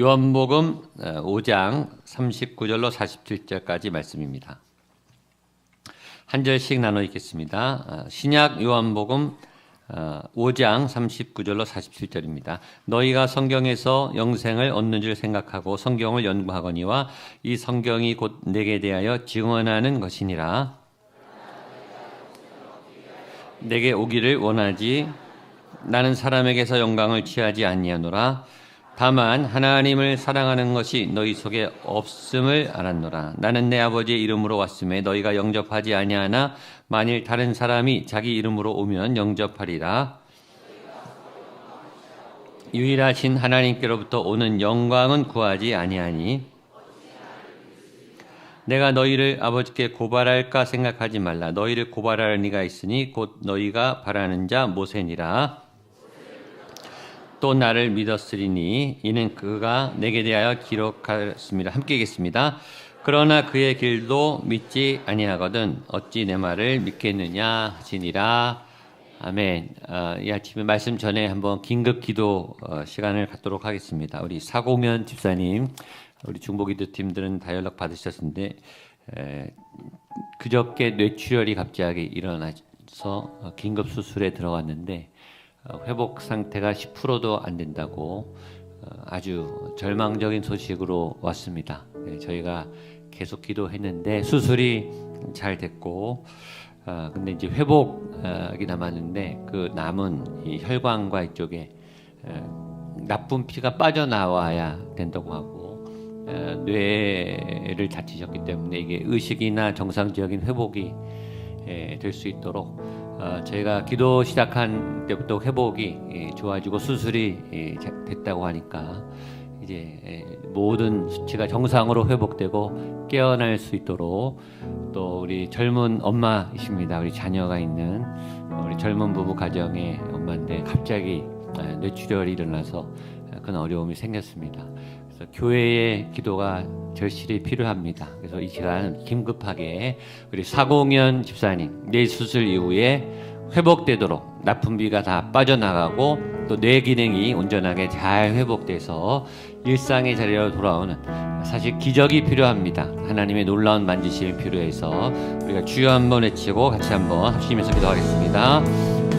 요한복음 5장 39절로 47절까지 말씀입니다. 한 절씩 나눠 읽겠습니다. 어, 신약 요한복음 5장 39절로 47절입니다. 너희가 성경에서 영생을 얻는 줄 생각하고 성경을 연구하거니와 이 성경이 곧 내게 대하여 증언하는 것이니라. 내게 오기를 원하지 나는 사람에게서 영광을 취하지 아니하노라. 다만 하나님을 사랑하는 것이 너희 속에 없음을 알았노라. 나는 내 아버지의 이름으로 왔음에 너희가 영접하지 아니하나 만일 다른 사람이 자기 이름으로 오면 영접하리라. 유일하신 하나님께로부터 오는 영광은 구하지 아니하니 내가 너희를 아버지께 고발할까 생각하지 말라. 너희를 고발할 리가 있으니 곧 너희가 바라는 자 모세니라. 또 나를 믿었으리니 이는 그가 내게 대하여 기록하였습니다. 함께 읽겠습니다. 그러나 그의 길도 믿지 아니하거든 어찌 내 말을 믿겠느냐 하시니라. 아멘. 어, 이 아침에 말씀 전에 한번 긴급 기도 어, 시간을 갖도록 하겠습니다. 우리 사공면 집사님, 우리 중보기도 팀들은 다 연락 받으셨는데 에, 그저께 뇌출혈이 갑자기 일어나서 어, 긴급 수술에 들어갔는데 어, 회복 상태가 10%도 안 된다고 어, 아주 절망적인 소식으로 왔습니다. 네, 저희가 계속 기도했는데 수술이 잘 됐고 어, 근데 이제 회복이 남았는데 그 남은 이 혈관과 이쪽에 나쁜 피가 빠져나와야 된다고 하고 뇌를 다치셨기 때문에 이게 의식이나 정상적인 회복이 될 수 있도록 어, 저희가 기도 시작한 때부터 회복이 예, 좋아지고 수술이 예, 됐다고 하니까 이제 예, 모든 수치가 정상으로 회복되고 깨어날 수 있도록 또 우리 젊은 엄마이십니다. 우리 자녀가 있는 우리 젊은 부부 가정의 엄마인데 갑자기 아, 뇌출혈이 일어나서 큰 어려움이 생겼습니다. 교회의 기도가 절실히 필요합니다. 그래서 이 시간 긴급하게 우리 사공연 집사님 뇌 수술 이후에 회복되도록 나쁜비가 다 빠져나가고 또 뇌 기능이 온전하게 잘 회복돼서 일상의 자리로 돌아오는 사실 기적이 필요합니다. 하나님의 놀라운 만지심이 필요해서 우리가 주여 한번 외치고 같이 한번 합심해서 기도하겠습니다.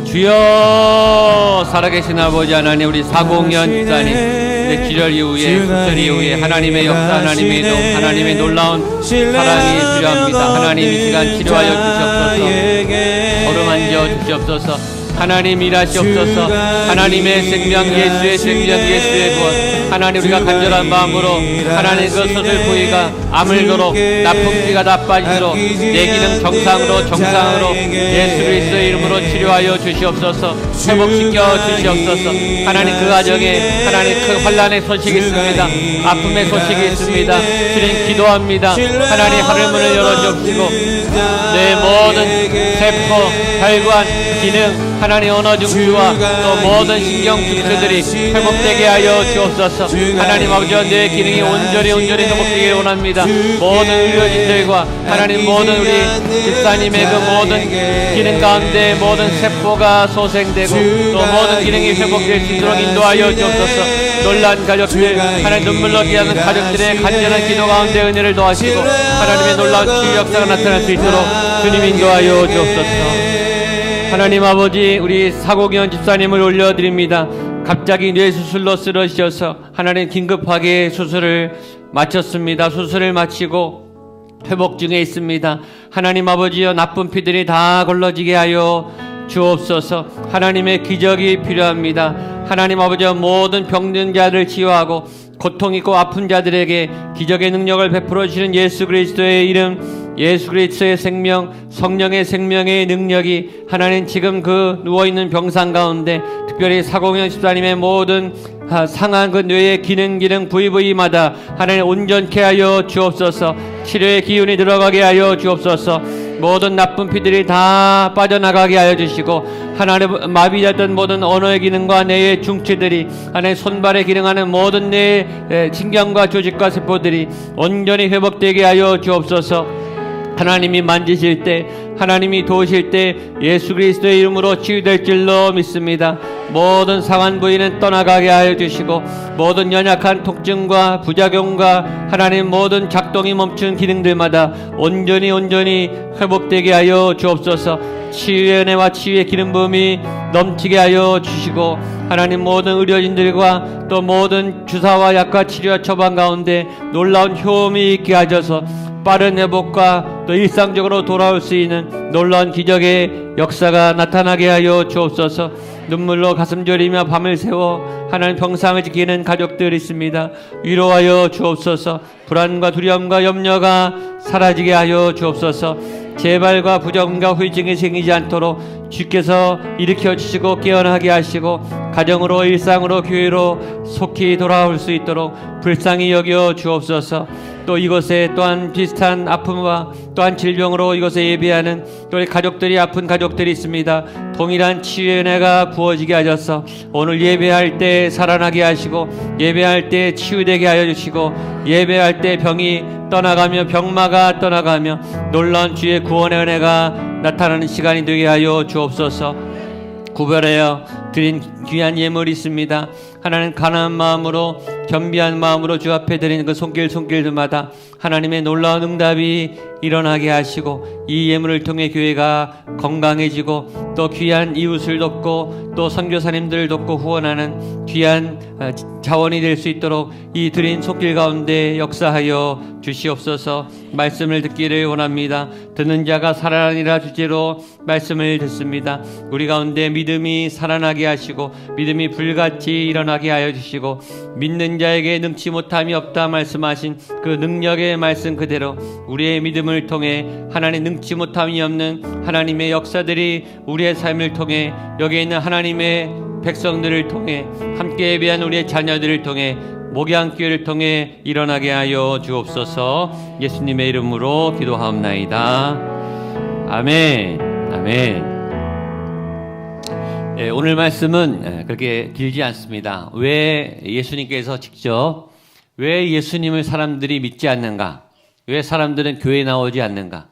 주여 살아계신 아버지 하나님 우리 사공연 집사님 그 기절 이후에 수술 이후에 하나님의 역사 하나님의 동 하나님의 놀라운 사랑이 필요합니다. 하나님 이 시간 치료하여 주시옵소서. 걸음 앉아 주시옵소서 하나님 일하시옵소서. 하나님의 생명 예수의 생명 예수의 구원. 하나님 우리가 간절한 마음으로 하나님 그 수술 부위가 아물도록 나쁜 피가 다 빠지도록 내 기능 정상으로 정상으로 예수 그리스도의 이름으로 치료하여 주시옵소서. 회복시켜 주시옵소서. 하나님 그 가정에 하나님 큰 환란의 소식이 있습니다. 아픔의 소식이 있습니다. 주님 기도합니다. 하나님 하늘문을 열어주시고 내 모든 세포 혈관 기능 하나님 언어 중추와 또 모든 신경 중추들이 회복되게 하여 주옵소서. 하나님 아버지 내 기능이 온전히 온전히 회복되기를 원합니다. 모든 의료진들과 하나님 모든 우리 집사님의 그 모든 기능 가운데 모든 세포가 소생되고 또 모든 기능이 회복될 수 있도록 인도하여 주옵소서. 놀란 가족들 하나님 눈물로 기하는 가족들의 간절한 기도 가운데 은혜를 도하시고 하나님의 놀라운 치유 역사가 나타날 수 있도록 주님 인도하여 주옵소서 하나님 아버지 우리 사고기현 집사님을 올려드립니다. 갑자기 뇌수술로 쓰러지셔서 하나님 긴급하게 수술을 마쳤습니다. 수술을 마치고 회복 중에 있습니다. 하나님 아버지여 나쁜 피들이 다 걸러지게 하여 주옵소서 하나님의 기적이 필요합니다. 하나님 아버지여 모든 병든 자를 치유하고 고통 있고 아픈 자들에게 기적의 능력을 베풀어 주시는 예수 그리스도의 이름 예수 그리스도의 생명, 성령의 생명의 능력이 하나님 지금 그 누워 있는 병상 가운데 특별히 사공연 집사님의 모든 아, 상한 그 뇌의 기능 기능 부위 부위마다 하나님 온전케 하여 주옵소서. 치료의 기운이 들어가게 하여 주옵소서. 모든 나쁜 피들이 다 빠져나가게 하여 주시고 하나님 마비됐던 모든 언어의 기능과 뇌의 중추들이 하나님 손발에 기능하는 모든 뇌의 신경과 조직과 세포들이 온전히 회복되게 하여 주옵소서. 하나님이 만지실 때 하나님이 도우실 때 예수 그리스도의 이름으로 치유될 줄로 믿습니다. 모든 상한 부위는 떠나가게 하여 주시고 모든 연약한 통증과 부작용과 하나님 모든 작동이 멈춘 기능들마다 온전히 온전히 회복되게 하여 주옵소서 치유의 은혜와 치유의 기름 부음이 넘치게 하여 주시고 하나님 모든 의료진들과 또 모든 주사와 약과 치료와 처방 가운데 놀라운 효험이 있게 하셔서 빠른 회복과 또 일상적으로 돌아올 수 있는 놀라운 기적의 역사가 나타나게 하여 주옵소서. 눈물로 가슴 저리며 밤을 새워 하나님 평상을 지키는 가족들 있습니다. 위로하여 주옵소서. 불안과 두려움과 염려가 사라지게 하여 주옵소서. 재발과 부정과 후유증이 생기지 않도록 주께서 일으켜 주시고 깨어나게 하시고 가정으로 일상으로 교회로 속히 돌아올 수 있도록 불쌍히 여겨 주옵소서 또 이곳에 또한 비슷한 아픔과 또한 질병으로 이곳에 예비하는 또 가족들이 아픈 가족들이 있습니다. 동일한 치유의 은혜가 부어지게 하셔서 오늘 예배할 때 살아나게 하시고 예배할 때 치유되게 하여 주시고 예배할 때 병이 떠나가며 병마가 떠나가며 놀라운 주의 구원의 은혜가 나타나는 시간이 되게 하여 주옵소서. 구별하여 드린 귀한 예물이 있습니다. 하나님 가난한 마음으로 겸비한 마음으로 주 앞에 드리는 그 손길 손길들마다 하나님의 놀라운 응답이 일어나게 하시고 이 예물을 통해 교회가 건강해지고 또 귀한 이웃을 돕고 또 선교사님들 돕고 후원하는 귀한 아, 자원이 될 수 있도록 이 드린 손길 가운데 역사하여 주시옵소서 말씀을 듣기를 원합니다. 듣는 자가 살아나니라 주제로 말씀을 듣습니다. 우리 가운데 믿음이 살아나게 하시고 믿음이 불같이 일어나게 하여 주시고 믿는 자에게 능치 못함이 없다 말씀하신 그 능력의 말씀 그대로 우리의 믿음을 통해 하나님 능치 못함이 없는 하나님의 역사들이 우리의 삶을 통해 여기 있는 하나님의 백성들을 통해 함께 예배한 우리의 자녀들을 통해 목양교회를 통해 일어나게 하여 주옵소서 예수님의 이름으로 기도하옵나이다. 아멘. 아멘. 예, 오늘 말씀은 예, 그렇게 길지 않습니다. 왜 예수님께서 직접 왜 예수님을 사람들이 믿지 않는가? 왜 사람들은 교회에 나오지 않는가?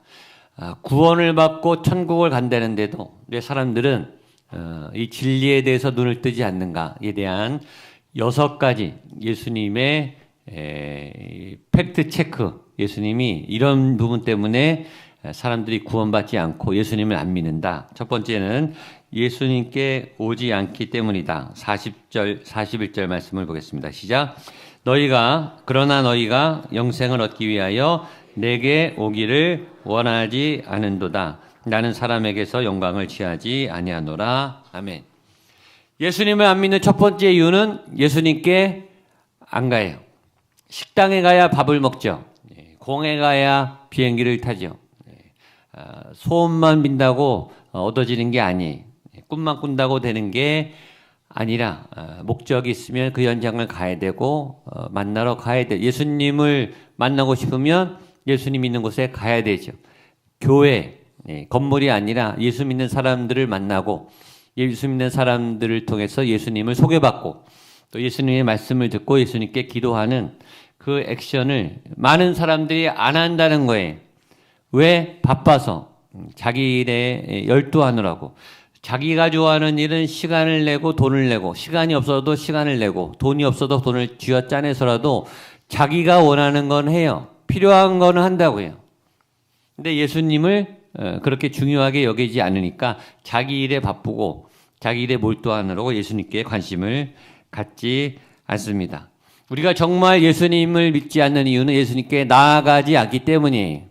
아, 구원을 받고 천국을 간다는데도 왜 사람들은 어, 이 진리에 대해서 눈을 뜨지 않는가에 대한 여섯 가지 예수님의 에, 팩트 체크. 예수님이 이런 부분 때문에 사람들이 구원받지 않고 예수님을 안 믿는다. 첫 번째는 예수님께 오지 않기 때문이다. 40절, 41절 말씀을 보겠습니다. 시작. 너희가, 그러나 너희가 영생을 얻기 위하여 내게 오기를 원하지 않은도다. 나는 사람에게서 영광을 취하지 아니하노라. 아멘. 예수님을 안 믿는 첫 번째 이유는 예수님께 안 가요. 식당에 가야 밥을 먹죠. 예, 공에 가야 비행기를 타죠. 예, 아, 소원만 빈다고 얻어지는 게 아니. 예, 꿈만 꾼다고 되는 게 아니라 아, 목적이 있으면 그 현장을 가야 되고 어, 만나러 가야 돼. 예수님을 만나고 싶으면 예수님 있는 곳에 가야 되죠. 교회 건물이 아니라 예수 믿는 사람들을 만나고 예수 믿는 사람들을 통해서 예수님을 소개받고 또 예수님의 말씀을 듣고 예수님께 기도하는 그 액션을 많은 사람들이 안 한다는 거예요. 왜? 바빠서. 자기 일에 열두하느라고. 자기가 좋아하는 일은 시간을 내고 돈을 내고, 시간이 없어도 시간을 내고, 돈이 없어도 돈을 쥐어 짜내서라도 자기가 원하는 건 해요. 필요한 거는 한다고요. 근데 예수님을 어, 그렇게 중요하게 여기지 않으니까 자기 일에 바쁘고 자기 일에 몰두하느라고 예수님께 관심을 갖지 않습니다. 우리가 정말 예수님을 믿지 않는 이유는 예수님께 나아가지 않기 때문이에요.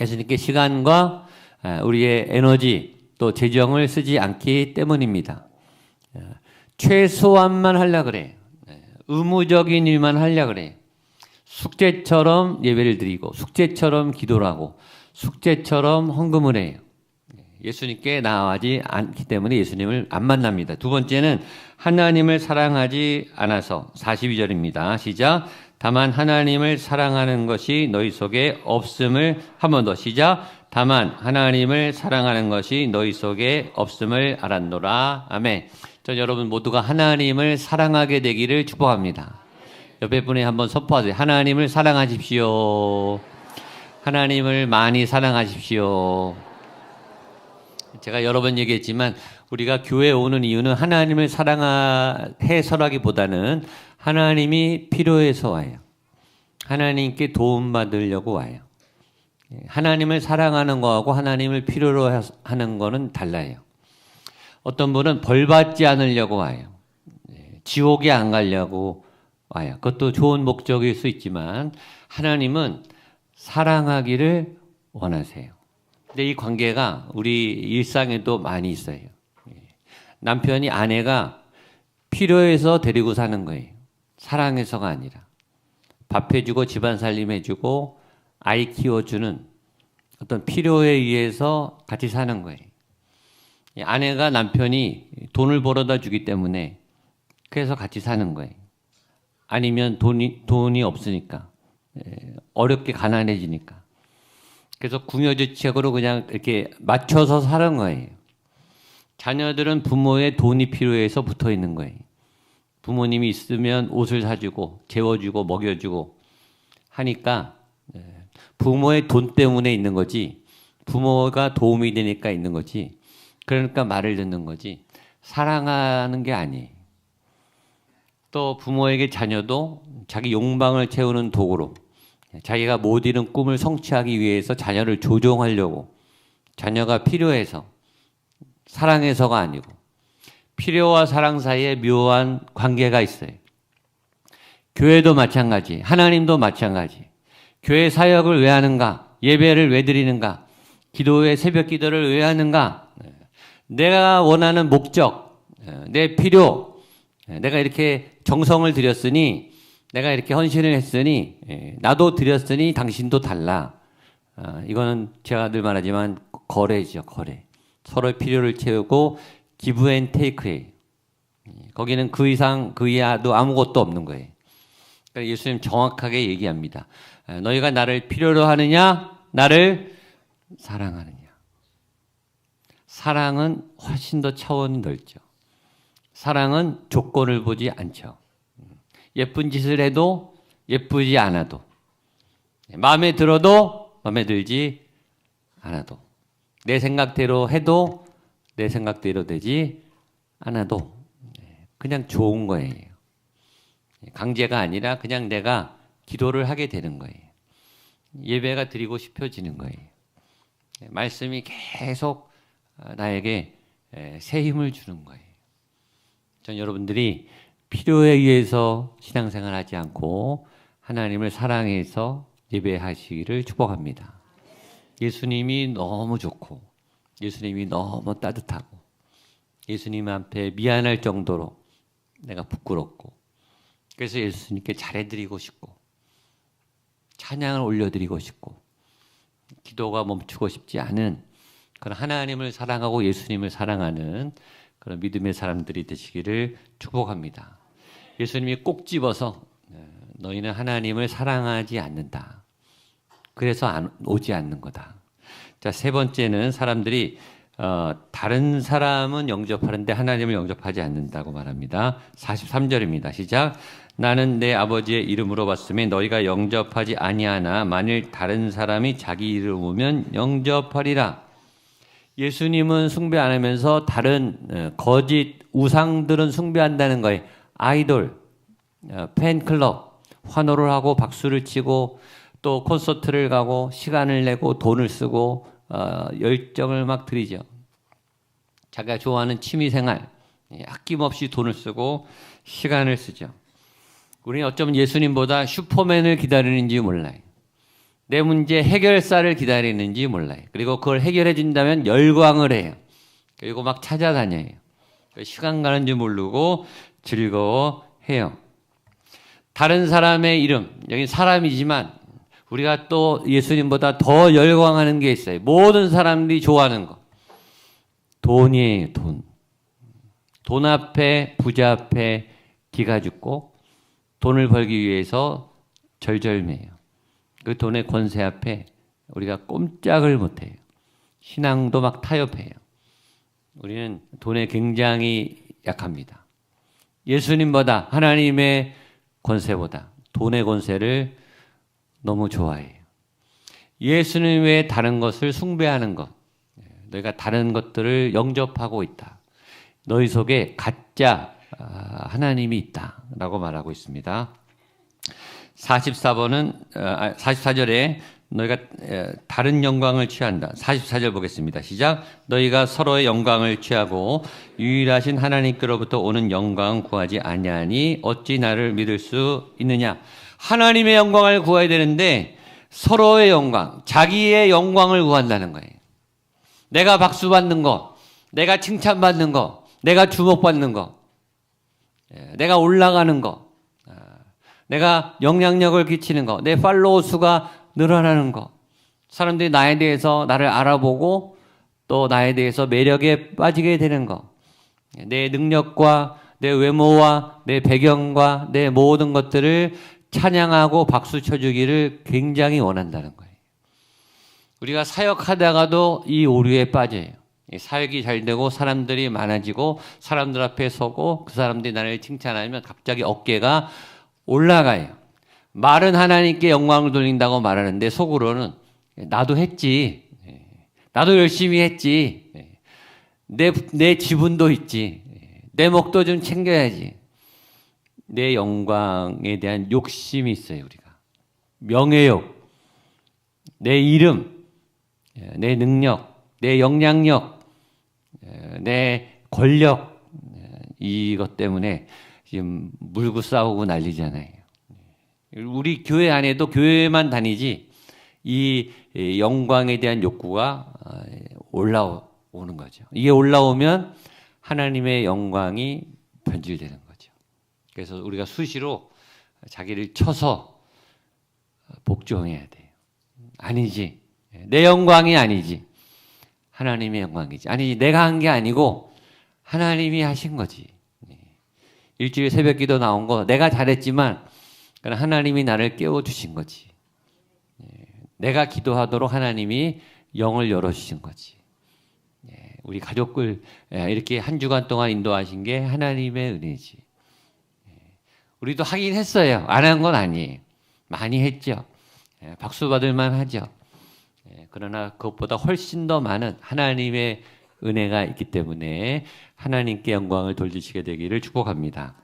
예수님께 시간과 어, 우리의 에너지 또 재정을 쓰지 않기 때문입니다. 어, 최소한만 하려 그래. 의무적인 일만 하려 그래. 숙제처럼 예배를 드리고 숙제처럼 기도를 하고 숙제처럼 헌금을 해요. 예수님께 나아가지 않기 때문에 예수님을 안 만납니다. 두 번째는 하나님을 사랑하지 않아서 42절입니다. 시작. 다만 하나님을 사랑하는 것이 너희 속에 없음을 한 번 더 시작. 다만 하나님을 사랑하는 것이 너희 속에 없음을 알았노라. 아멘. 전 여러분 모두가 하나님을 사랑하게 되기를 축복합니다. 옆에 분에 한번 선포하세요. 하나님을 사랑하십시오. 하나님을 많이 사랑하십시오. 제가 여러 번 얘기했지만 우리가 교회에 오는 이유는 하나님을 사랑해서라기보다는 하나님이 필요해서 와요. 하나님께 도움받으려고 와요. 예, 하나님을 사랑하는 거하고 하나님을 필요로 하는 거는 달라요. 어떤 분은 벌 받지 않으려고 와요. 예, 지옥에 안 가려고 와요. 그것도 좋은 목적일 수 있지만 하나님은 사랑하기를 원하세요. 근데 이 관계가 우리 일상에도 많이 있어요. 예, 남편이 아내가 필요해서 데리고 사는 거예요. 사랑해서가 아니라. 밥 해주고 집안 살림 해주고 아이 키워주는 어떤 필요에 의해서 같이 사는 거예요. 아내가 남편이 돈을 벌어다 주기 때문에 그래서 같이 사는 거예요. 아니면 돈이, 돈이 없으니까. 예, 어렵게 가난해지니까. 그래서 궁여지책으로 그냥 이렇게 맞춰서 사는 거예요. 자녀들은 부모의 돈이 필요해서 붙어 있는 거예요. 부모님이 있으면 옷을 사주고, 재워주고, 먹여주고 하니까 부모의 돈 때문에 있는 거지 부모가 도움이 되니까 있는 거지 그러니까 말을 듣는 거지 사랑하는 게 아니에요. 또 부모에게 자녀도 자기 욕망을 채우는 도구로 자기가 못 이룬 꿈을 성취하기 위해서 자녀를 조종하려고 자녀가 필요해서 사랑해서가 아니고 필요와 사랑 사이에 묘한 관계가 있어요. 교회도 마찬가지, 하나님도 마찬가지. 교회 사역을 왜 하는가? 예배를 왜 드리는가? 기도의 새벽 기도를 왜 하는가? 내가 원하는 목적, 내 필요, 내가 이렇게 정성을 들였으니, 내가 이렇게 헌신을 했으니, 나도 드렸으니 당신도 달라. 아, 이거는 제가 늘 말하지만 거래죠, 거래. 서로의 필요를 채우고 기브 앤 테이크에 거기는 그 이상 그 이하도 아무것도 없는 거예요. 그러니까 예수님 정확하게 얘기합니다. 너희가 나를 필요로 하느냐? 나를 사랑하느냐? 사랑은 훨씬 더 차원이 넓죠. 사랑은 조건을 보지 않죠. 예쁜 짓을 해도 예쁘지 않아도 마음에 들어도 마음에 들지 않아도 내 생각대로 해도 내 생각대로 되지 않아도 그냥 좋은 거예요. 강제가 아니라 그냥 내가 기도를 하게 되는 거예요. 예배가 드리고 싶어지는 거예요. 말씀이 계속 나에게 새 힘을 주는 거예요. 전 여러분들이 필요에 의해서 신앙생활 하지 않고 하나님을 사랑해서 예배하시기를 축복합니다. 예수님이 너무 좋고 예수님이 너무 따뜻하고 예수님 앞에 미안할 정도로 내가 부끄럽고 그래서 예수님께 잘해드리고 싶고 찬양을 올려드리고 싶고 기도가 멈추고 싶지 않은 그런 하나님을 사랑하고 예수님을 사랑하는 그런 믿음의 사람들이 되시기를 축복합니다. 예수님이 꼭 집어서 네, 너희는 하나님을 사랑하지 않는다. 그래서 안, 오지 않는 거다. 자, 세 번째는 사람들이 어, 다른 사람은 영접하는데 하나님을 영접하지 않는다고 말합니다. 43절입니다. 시작. 나는 내 아버지의 이름으로 봤으면 너희가 영접하지 아니하나 만일 다른 사람이 자기 이름으면 영접하리라. 예수님은 숭배 안 하면서 다른 어, 거짓 우상들은 숭배한다는 거예요. 아이돌, 어, 팬클럽, 환호를 하고 박수를 치고 또 콘서트를 가고 시간을 내고 돈을 쓰고 어, 열정을 막 들이죠. 자기가 좋아하는 취미 생활, 예, 아낌없이 돈을 쓰고 시간을 쓰죠. 우리는 어쩌면 예수님보다 슈퍼맨을 기다리는지 몰라요. 내 문제 해결사를 기다리는지 몰라요. 그리고 그걸 해결해 준다면 열광을 해요. 그리고 막 찾아다녀요. 시간 가는 줄 모르고 즐거워해요. 다른 사람의 이름, 여기 사람이지만 우리가 또 예수님보다 더 열광하는 게 있어요. 모든 사람들이 좋아하는 거. 돈이에요, 돈. 돈 앞에, 부자 앞에 기가 죽고 돈을 벌기 위해서 절절매요. 그 돈의 권세 앞에 우리가 꼼짝을 못해요. 신앙도 막 타협해요. 우리는 돈에 굉장히 약합니다. 예수님보다 하나님의 권세보다 돈의 권세를 너무 좋아해요. 예수님 외에 다른 것을 숭배하는 것, 너희가 다른 것들을 영접하고 있다. 너희 속에 가짜 아, 하나님이 있다라고 말하고 있습니다. 44번은 44절에 너희가 다른 영광을 취한다. 44절 보겠습니다. 시작. 너희가 서로의 영광을 취하고 유일하신 하나님께로부터 오는 영광 구하지 아니하니 어찌 나를 믿을 수 있느냐? 하나님의 영광을 구해야 되는데 서로의 영광, 자기의 영광을 구한다는 거예요. 내가 박수 받는 거, 내가 칭찬받는 거, 내가 주목받는 거, 예, 내가 올라가는 거, 아, 내가 영향력을 끼치는 거, 내 팔로워 수가 늘어나는 것. 사람들이 나에 대해서 나를 알아보고 또 나에 대해서 매력에 빠지게 되는 것. 내 능력과 내 외모와 내 배경과 내 모든 것들을 찬양하고 박수 쳐주기를 굉장히 원한다는 거예요. 우리가 사역하다가도 이 오류에 빠져요. 사역이 잘 되고 사람들이 많아지고 사람들 앞에 서고 그 사람들이 나를 칭찬하면 갑자기 어깨가 올라가요. 말은 하나님께 영광을 돌린다고 말하는데 속으로는 나도 했지. 나도 열심히 했지. 내, 내 지분도 있지. 내 목도 좀 챙겨야지. 내 영광에 대한 욕심이 있어요, 우리가. 명예욕, 내 이름, 내 능력, 내 영향력, 내 권력, 이것 때문에 지금 물고 싸우고 난리잖아요. 우리 교회 안에도 교회만 다니지 이 영광에 대한 욕구가 어, 올라오는 거죠. 이게 올라오면 하나님의 영광이 변질되는 거죠. 그래서 우리가 수시로 자기를 쳐서 복종해야 돼요. 아니지. 내 영광이 아니지. 하나님의 영광이지. 아니, 내가 한 게 아니고 하나님이 하신 거지. 네. 일주일 새벽 기도 나온 거 내가 잘했지만 하나님이 나를 깨워 주신 거지. 예, 내가 기도하도록 하나님이 영을 열어 주신 거지. 예, 우리 가족을 예, 이렇게 한 주간 동안 인도하신 게 하나님의 은혜지. 우리도 하긴 했어요. 안 한 건 아니에요. 많이 했죠. 박수 받을 만 하죠. 그러나 그것보다 훨씬 더 많은 하나님의 은혜가 있기 때문에 하나님께 영광을 돌리시게 되기를 축복합니다.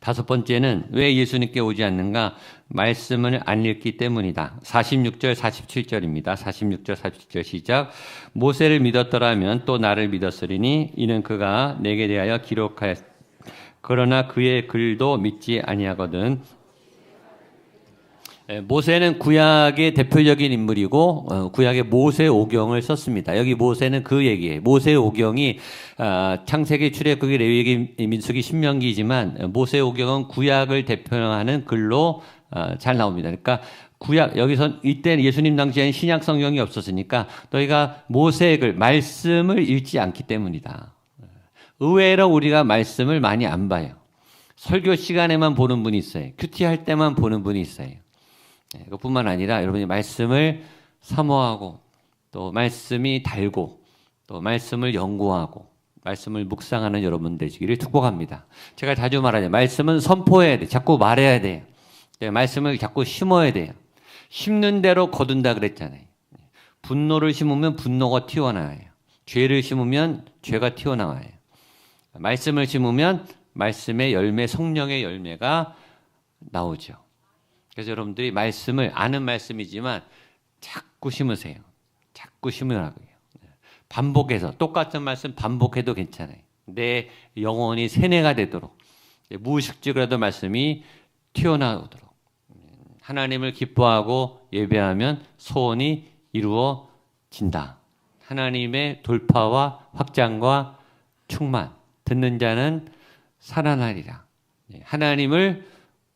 다섯 번째는 왜 예수님께 오지 않는가? 말씀을 안 읽기 때문이다. 46절, 47절입니다. 46절, 47절 시작. 모세를 믿었더라면 또 나를 믿었으리니 이는 그가 내게 대하여 기록하였. 그러나 그의 글도 믿지 아니하거든. 예, 모세는 구약의 대표적인 인물이고 어, 구약의 모세 오경을 썼습니다. 여기 모세는 그 얘기예요. 모세 오경이 아, 창세기, 출애굽기, 레위기, 민수기, 신명기지만 모세 오경은 구약을 대표하는 글로 아, 잘 나옵니다. 그러니까 구약 여기서 이때 예수님 당시에는 신약 성경이 없었으니까 너희가 모세의 말씀을 읽지 않기 때문이다. 의외로 우리가 말씀을 많이 안 봐요. 설교 시간에만 보는 분이 있어요. 큐티 할 때만 보는 분이 있어요. 네, 그뿐만 아니라 여러분이 말씀을 사모하고 또 말씀이 달고 또 말씀을 연구하고 말씀을 묵상하는 여러분 되시기를 축복합니다. 제가 자주 말하죠. 말씀은 선포해야 돼. 자꾸 말해야 돼요. 네, 말씀을 자꾸 심어야 돼요. 심는 대로 거둔다 그랬잖아요. 분노를 심으면 분노가 튀어나와요. 죄를 심으면 죄가 튀어나와요. 말씀을 심으면 말씀의 열매, 성령의 열매가 나오죠. 그래서 여러분들이 말씀을 아는 말씀이지만 자꾸 심으세요. 자꾸 심으라고요. 반복해서 똑같은 말씀 반복해도 괜찮아요. 내 영혼이 세뇌가 되도록 무의식적으로도 말씀이 튀어나오도록 하나님을 기뻐하고 예배하면 소원이 이루어진다. 하나님의 돌파와 확장과 충만 듣는 자는 살아나리라. 하나님을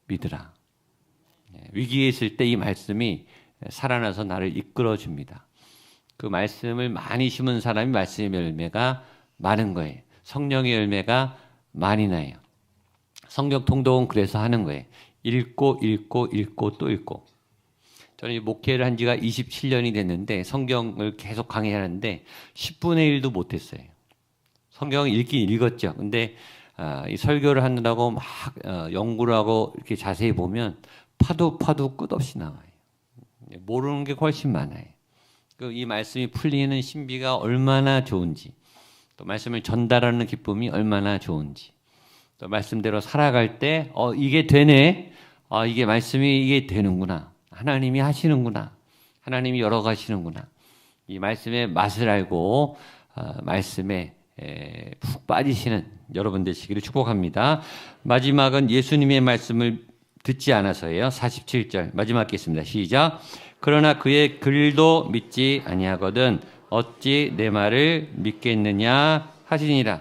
믿으라. 위기에 있을 때 이 말씀이 살아나서 나를 이끌어 줍니다. 그 말씀을 많이 심은 사람이 말씀의 열매가 많은 거예요. 성령의 열매가 많이 나요. 성경 통독은 그래서 하는 거예요. 읽고 읽고 읽고 또 읽고. 저는 목회를 한 지가 27년이 됐는데 성경을 계속 강의하는데 10분의 1도 못 했어요. 성경 읽긴 읽었죠. 근데 아, 이 설교를 하느라고 막 어, 연구를 하고 이렇게 자세히 보면 파도 파도 끝없이 나와요. 모르는 게 훨씬 많아요. 그이 말씀이 풀리는 신비가 얼마나 좋은지 또 말씀을 전달하는 기쁨이 얼마나 좋은지 또 말씀대로 살아갈 때 어 이게 되네 어 이게 말씀이 이게 되는구나 하나님이 하시는구나 하나님이 열어가시는구나 이 말씀의 맛을 알고 어, 말씀에 에, 푹 빠지시는 여러분 되시기를 축복합니다. 마지막은 예수님의 말씀을 듣지 않아서예요. 47절 마지막 겠습니다. 시작. 그러나 그의 글도 믿지 아니하거든 어찌 내 말을 믿겠느냐 하시니라.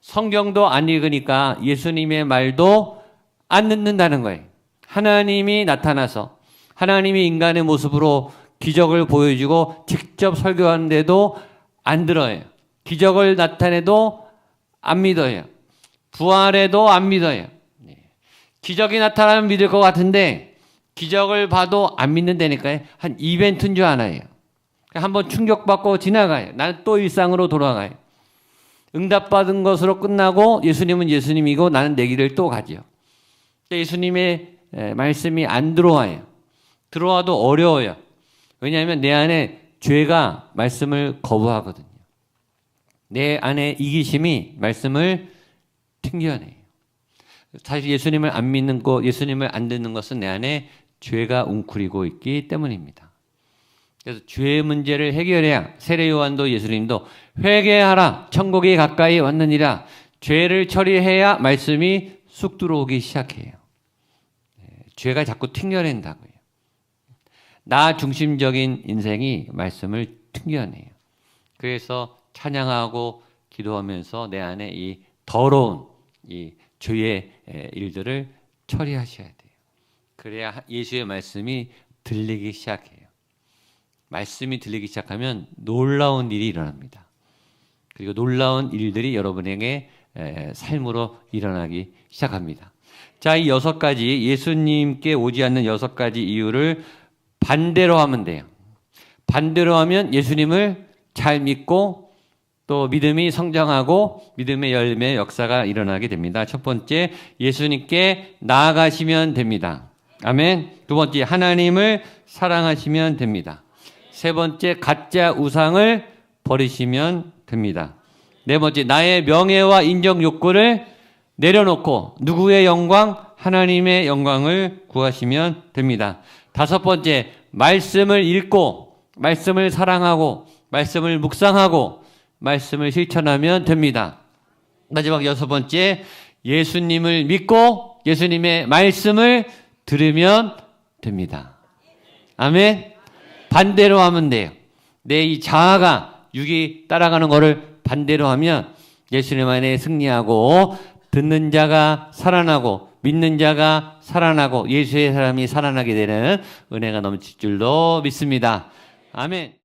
성경도 안 읽으니까 예수님의 말도 안 듣는다는 거예요. 하나님이 나타나서 하나님이 인간의 모습으로 기적을 보여주고 직접 설교하는데도 안 들어요. 기적을 나타내도 안 믿어요. 부활해도 안 믿어요. 네. 기적이 나타나면 믿을 것 같은데 기적을 봐도 안 믿는다니까요. 한 이벤트인 줄 아나요. 한번 충격받고 지나가요. 나는 또 일상으로 돌아가요. 응답받은 것으로 끝나고 예수님은 예수님이고 나는 내 길을 또 가죠. 예수님의 말씀이 안 들어와요. 들어와도 어려워요. 왜냐하면 내 안에 죄가 말씀을 거부하거든요. 내 안에 이기심이 말씀을 튕겨내요. 사실 예수님을 안 믿는 것, 예수님을 안 듣는 것은 내 안에 죄가 웅크리고 있기 때문입니다. 그래서 죄의 문제를 해결해야 세례 요한도 예수님도 회개하라 천국이 가까이 왔느니라 죄를 처리해야 말씀이 쑥 들어오기 시작해요. 네, 죄가 자꾸 튕겨낸다고요. 나 중심적인 인생이 말씀을 튕겨내요. 그래서 찬양하고 기도하면서 내 안에 이 더러운 이 죄의 일들을 처리하셔야 돼요. 그래야 예수의 말씀이 들리기 시작해요. 말씀이 들리기 시작하면 놀라운 일이 일어납니다. 그리고 놀라운 일들이 여러분에게 삶으로 일어나기 시작합니다. 자, 이 여섯 가지 예수님께 오지 않는 여섯 가지 이유를 반대로 하면 돼요. 반대로 하면 예수님을 잘 믿고 또 믿음이 성장하고 믿음의 열매 역사가 일어나게 됩니다. 첫 번째, 예수님께 나아가시면 됩니다. 아멘. 두 번째, 하나님을 사랑하시면 됩니다. 세 번째, 가짜 우상을 버리시면 됩니다. 네 번째, 나의 명예와 인정 욕구를 내려놓고 누구의 영광? 하나님의 영광을 구하시면 됩니다. 다섯 번째, 말씀을 읽고, 말씀을 사랑하고, 말씀을 묵상하고, 말씀을 실천하면 됩니다. 마지막 여섯 번째, 예수님을 믿고, 예수님의 말씀을 들으면 됩니다. 아멘. 반대로 하면 돼요. 내 이 자아가 육이 따라가는 것을 반대로 하면 예수님 안에 승리하고 듣는 자가 살아나고 믿는 자가 살아나고 예수의 사람이 살아나게 되는 은혜가 넘칠 줄로 믿습니다. 아멘.